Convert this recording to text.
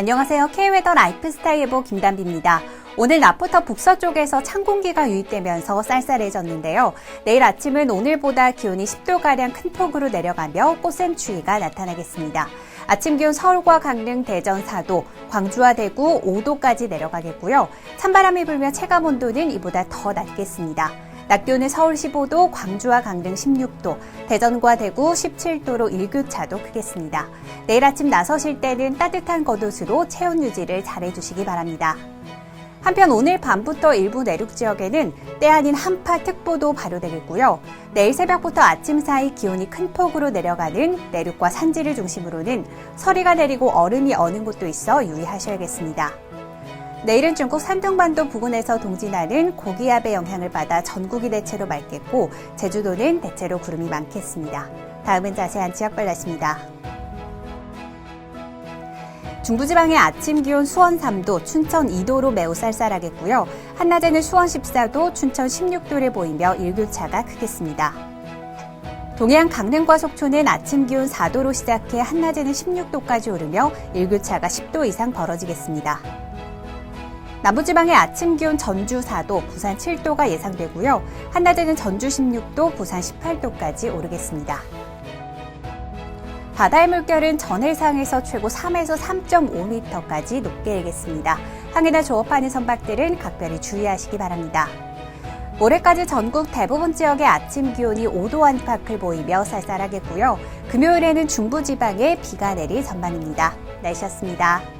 안녕하세요. K웨더 라이프스타일 예보 김단비입니다. 오늘 나부터 북서쪽에서 찬 공기가 유입되면서 쌀쌀해졌는데요. 내일 아침은 오늘보다 기온이 10도가량 큰 폭으로 내려가며 꽃샘추위가 나타나겠습니다. 아침 기온 서울과 강릉, 대전 4도, 광주와 대구 5도까지 내려가겠고요. 찬바람이 불며 체감 온도는 이보다 더 낮겠습니다. 낮 기온은 서울 15도, 광주와 강릉 16도, 대전과 대구 17도로 일교차도 크겠습니다. 내일 아침 나서실 때는 따뜻한 겉옷으로 체온 유지를 잘해주시기 바랍니다. 한편 오늘 밤부터 일부 내륙 지역에는 때 아닌 한파특보도 발효되겠고요. 내일 새벽부터 아침 사이 기온이 큰 폭으로 내려가는 내륙과 산지를 중심으로는 서리가 내리고 얼음이 어는 곳도 있어 유의하셔야겠습니다. 내일은 중국 산둥반도 부근에서 동진하는 고기압의 영향을 받아 전국이 대체로 맑겠고 제주도는 대체로 구름이 많겠습니다. 다음은 자세한 지역별 날씨입니다. 중부지방의 아침 기온 수원 3도, 춘천 2도로 매우 쌀쌀하겠고요. 한낮에는 수원 14도, 춘천 16도를 보이며 일교차가 크겠습니다. 동해안 강릉과 속초는 아침 기온 4도로 시작해 한낮에는 16도까지 오르며 일교차가 10도 이상 벌어지겠습니다. 남부지방의 아침 기온 전주 4도, 부산 7도가 예상되고요. 한낮에는 전주 16도, 부산 18도까지 오르겠습니다. 바다의 물결은 전해상에서 최고 3에서 3.5m까지 높게 일겠습니다. 항해나 조업하는 선박들은 각별히 주의하시기 바랍니다. 모레까지 전국 대부분 지역의 아침 기온이 5도 안팎을 보이며 쌀쌀하겠고요. 금요일에는 중부지방에 비가 내릴 전망입니다. 날씨였습니다.